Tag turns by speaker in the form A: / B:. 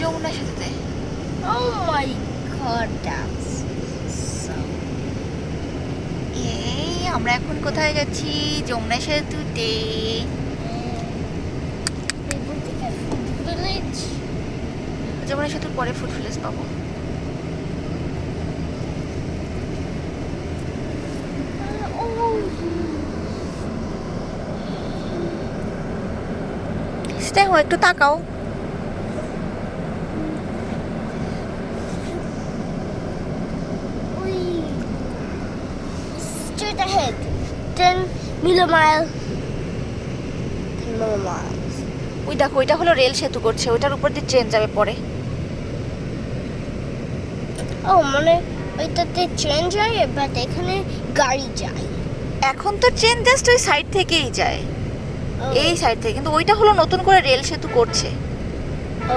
A: যমুনা সেতুতে
B: Oh my god, that's so.
A: এই আমরা এখন কোথায় যাচ্ছি? যমুনা সেতুতে যমুনা সেতুর পরে ফুড ভিলেজ পাবো।
B: Uh, oh,
A: দেখো একটু তাকাও।
B: 10 মিলো
A: ওই দেখো ওইটা হলো রেল সেতু করছে ওইটার উপর দিয়ে ট্রেন যাবে পরে।
B: ও মানে ওইটাতে ট্রেন যায় বাট এখানে গাড়ি যায়।
A: এখন তো ট্রেন জাস্ট ওই সাইড থেকেই যায়। এই সাইড থেকে কিন্তু ওইটা হলো নতুন করে রেল সেতু করছে।
B: ও